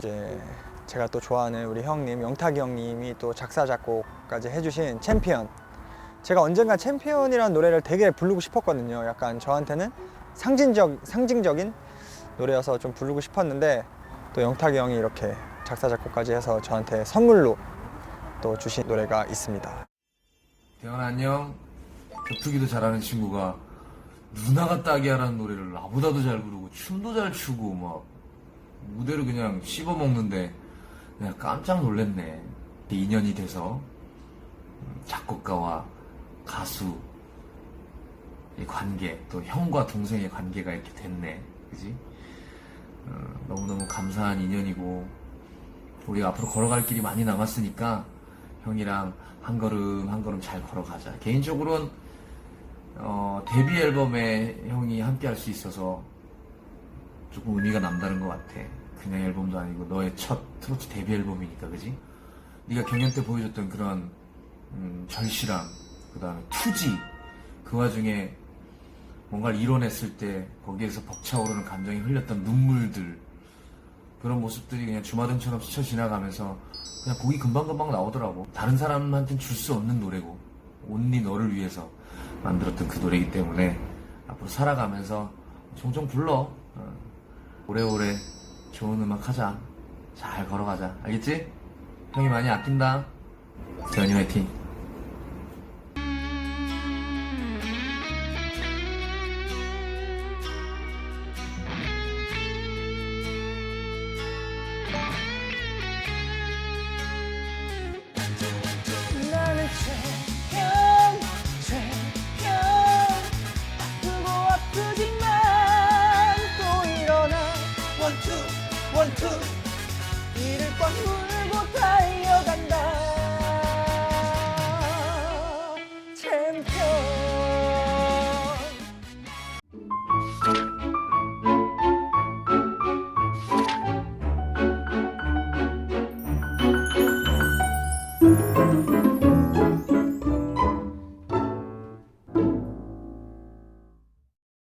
이제 제가 또 좋아하는 우리 형님 영탁이 형님이 또 작사 작곡까지 해주신 챔피언. 제가 언젠가 챔피언이라는 노래를 되게 부르고 싶었거든요. 약간 저한테는 상징적 상징적인 노래여서 좀 부르고 싶었는데 또 영탁이 형이 이렇게 작사 작곡까지 해서 저한테 선물로 또 주신 노래가 있습니다. 대현아 안녕. 격투기도 잘하는 친구가 누나가 따기하라는 노래를 나보다도 잘 부르고 춤도 잘 추고 막 무대를 그냥 씹어 먹는데 그냥 깜짝 놀랐네. 인연이 돼서 음, 작곡가와 가수 의 관계 또 형과 동생의 관계가 이렇게 됐네. 그지? 어, 너무너무 감사한 인연이고 우리가 앞으로 걸어갈 길이 많이 남았으니까 형이랑 한 걸음 한 걸음 잘 걸어가자. 개인적으로는 어, 데뷔 앨범에 형이 함께 할 수 있어서 조금 의미가 남다른 것 같아. 그냥 앨범도 아니고 너의 첫 트로트 데뷔 앨범이니까, 그지? 네가 경연 때 보여줬던 그런 음, 절실함, 그 다음에 투지, 그 와중에 뭔가를 이뤄냈을 때 거기에서 벅차오르는 감정이 흘렸던 눈물들 그런 모습들이 그냥 주마등처럼 스쳐 지나가면서 그냥 곡이 금방금방 나오더라고 다른 사람한테는 줄 수 없는 노래고 온리 너를 위해서 만들었던 그 노래이기 때문에 앞으로 살아가면서 종종 불러 어, 오래오래 좋은 음악 하자. 잘 걸어가자. 알겠지? 형이 많이 아낀다. 재현이 화이팅 원투 원투 이를 꽉